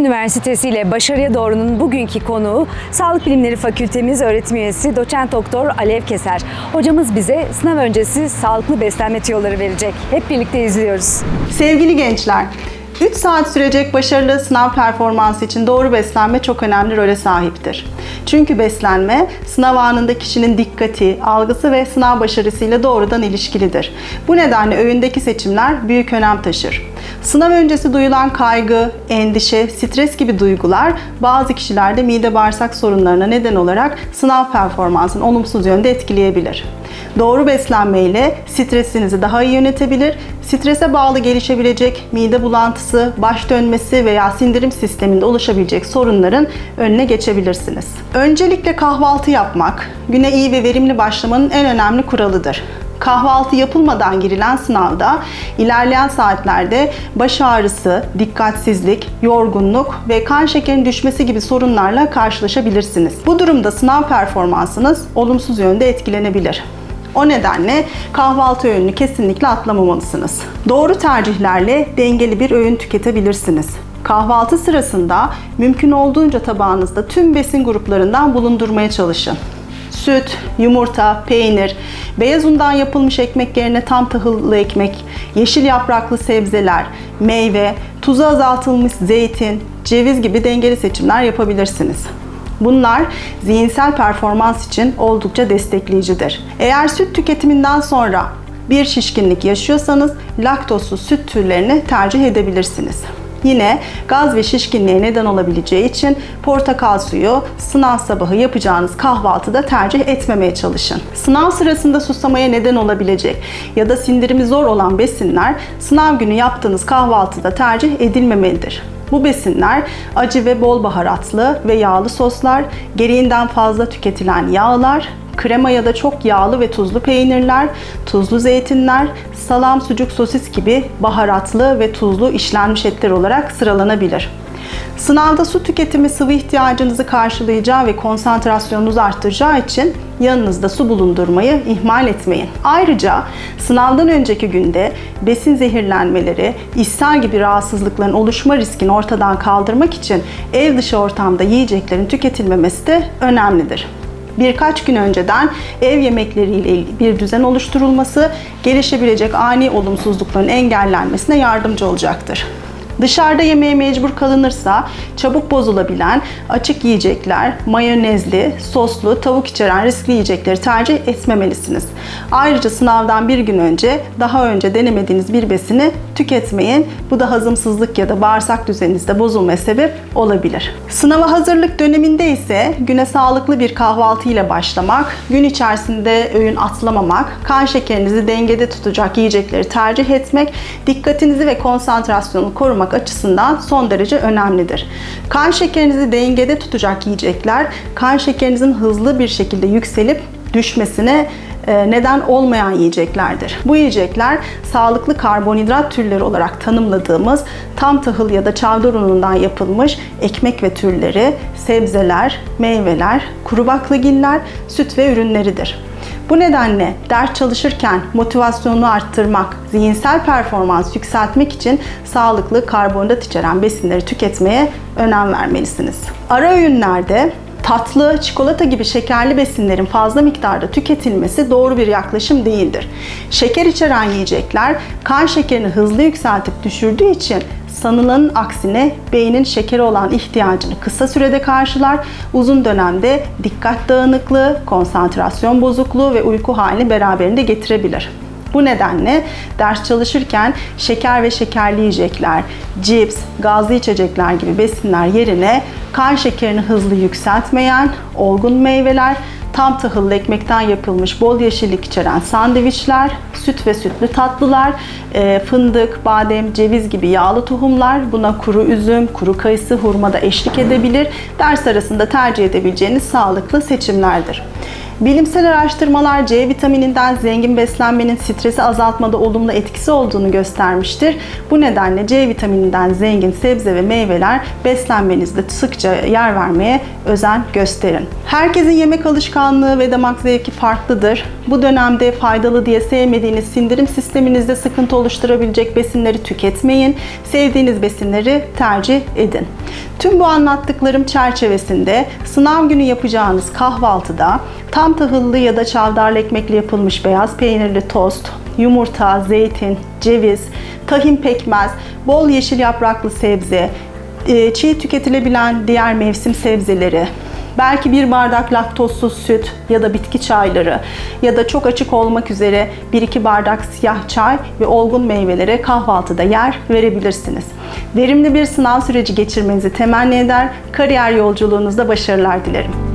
Üniversitesi ile Başarıya Doğru'nun bugünkü konuğu Sağlık Bilimleri Fakültemiz öğretim üyesi doçent doktor Alev Keser. Hocamız bize sınav öncesi sağlıklı beslenme tüyoları verecek. Hep birlikte izliyoruz. Sevgili gençler, 3 saat sürecek başarılı sınav performansı için doğru beslenme çok önemli role sahiptir. Çünkü beslenme sınav anında kişinin dikkati, algısı ve sınav başarısıyla doğrudan ilişkilidir. Bu nedenle öğündeki seçimler büyük önem taşır. Sınav öncesi duyulan kaygı, endişe, stres gibi duygular bazı kişilerde mide bağırsak sorunlarına neden olarak sınav performansını olumsuz yönde etkileyebilir. Doğru beslenme ile stresinizi daha iyi yönetebilir, strese bağlı gelişebilecek mide bulantısı, baş dönmesi veya sindirim sisteminde oluşabilecek sorunların önüne geçebilirsiniz. Öncelikle kahvaltı yapmak, güne iyi ve verimli başlamanın en önemli kuralıdır. Kahvaltı yapılmadan girilen sınavda ilerleyen saatlerde baş ağrısı, dikkatsizlik, yorgunluk ve kan şekerinin düşmesi gibi sorunlarla karşılaşabilirsiniz. Bu durumda sınav performansınız olumsuz yönde etkilenebilir. O nedenle kahvaltı öğününü kesinlikle atlamamalısınız. Doğru tercihlerle dengeli bir öğün tüketebilirsiniz. Kahvaltı sırasında mümkün olduğunca tabağınızda tüm besin gruplarından bulundurmaya çalışın. Süt, yumurta, peynir, beyaz undan yapılmış ekmek yerine tam tahıllı ekmek, yeşil yapraklı sebzeler, meyve, tuzu azaltılmış zeytin, ceviz gibi dengeli seçimler yapabilirsiniz. Bunlar zihinsel performans için oldukça destekleyicidir. Eğer süt tüketiminden sonra bir şişkinlik yaşıyorsanız laktozsuz süt türlerini tercih edebilirsiniz. Yine gaz ve şişkinliğe neden olabileceği için portakal suyu sınav sabahı yapacağınız kahvaltıda tercih etmemeye çalışın. Sınav sırasında susamaya neden olabilecek ya da sindirimi zor olan besinler sınav günü yaptığınız kahvaltıda tercih edilmemelidir. Bu besinler acı ve bol baharatlı ve yağlı soslar, gereğinden fazla tüketilen yağlar, krema ya da çok yağlı ve tuzlu peynirler, tuzlu zeytinler, salam, sucuk, sosis gibi baharatlı ve tuzlu işlenmiş etler olarak sıralanabilir. Sınavda su tüketimi sıvı ihtiyacınızı karşılayacağı ve konsantrasyonunuzu arttıracağı için yanınızda su bulundurmayı ihmal etmeyin. Ayrıca sınavdan önceki günde besin zehirlenmeleri, ishal gibi rahatsızlıkların oluşma riskini ortadan kaldırmak için ev dışı ortamda yiyeceklerin tüketilmemesi de önemlidir birkaç gün önceden ev yemekleriyle ilgili bir düzen oluşturulması gelişebilecek ani olumsuzlukların engellenmesine yardımcı olacaktır. Dışarıda yemeğe mecbur kalınırsa çabuk bozulabilen açık yiyecekler, mayonezli, soslu, tavuk içeren riskli yiyecekleri tercih etmemelisiniz. Ayrıca sınavdan bir gün önce daha önce denemediğiniz bir besini tüketmeyin. Bu da hazımsızlık ya da bağırsak düzeninizde bozulmaya sebep olabilir. Sınava hazırlık döneminde ise güne sağlıklı bir kahvaltı ile başlamak, gün içerisinde öğün atlamamak, kan şekerinizi dengede tutacak yiyecekleri tercih etmek, dikkatinizi ve konsantrasyonu korumak açısından son derece önemlidir. Kan şekerinizi dengede tutacak yiyecekler, kan şekerinizin hızlı bir şekilde yükselip düşmesine e, neden olmayan yiyeceklerdir. Bu yiyecekler sağlıklı karbonhidrat türleri olarak tanımladığımız tam tahıl ya da çavdar unundan yapılmış ekmek ve türleri, sebzeler, meyveler, kuru baklagiller, süt ve ürünleridir. Bu nedenle ders çalışırken motivasyonunu arttırmak, zihinsel performans yükseltmek için sağlıklı karbonhidrat içeren besinleri tüketmeye önem vermelisiniz. Ara öğünlerde tatlı, çikolata gibi şekerli besinlerin fazla miktarda tüketilmesi doğru bir yaklaşım değildir. Şeker içeren yiyecekler kan şekerini hızlı yükseltip düşürdüğü için sanılanın aksine beynin şekere olan ihtiyacını kısa sürede karşılar, uzun dönemde dikkat dağınıklığı, konsantrasyon bozukluğu ve uyku halini beraberinde getirebilir. Bu nedenle ders çalışırken şeker ve şekerli yiyecekler, cips, gazlı içecekler gibi besinler yerine kan şekerini hızlı yükseltmeyen olgun meyveler, tam tahıllı ekmekten yapılmış bol yeşillik içeren sandviçler, süt ve sütlü tatlılar, e, fındık, badem, ceviz gibi yağlı tohumlar, buna kuru üzüm, kuru kayısı, hurma da eşlik edebilir. Ders arasında tercih edebileceğiniz sağlıklı seçimlerdir. Bilimsel araştırmalar C vitamininden zengin beslenmenin stresi azaltmada olumlu etkisi olduğunu göstermiştir. Bu nedenle C vitamininden zengin sebze ve meyveler beslenmenizde sıkça yer vermeye özen gösterin. Herkesin yemek alışkanlığı ve damak zevki farklıdır. Bu dönemde faydalı diye sevmediğiniz sindirim sisteminizde sıkıntı oluşturabilecek besinleri tüketmeyin. Sevdiğiniz besinleri tercih edin. Tüm bu anlattıklarım çerçevesinde sınav günü yapacağınız kahvaltıda tam tahıllı ya da çavdarlı ekmekle yapılmış beyaz peynirli tost, yumurta, zeytin, ceviz, tahin pekmez, bol yeşil yapraklı sebze, e, çiğ tüketilebilen diğer mevsim sebzeleri, belki bir bardak laktozsuz süt ya da bitki çayları ya da çok açık olmak üzere 1-2 bardak siyah çay ve olgun meyvelere kahvaltıda yer verebilirsiniz. Verimli bir sınav süreci geçirmenizi temenni eder, kariyer yolculuğunuzda başarılar dilerim.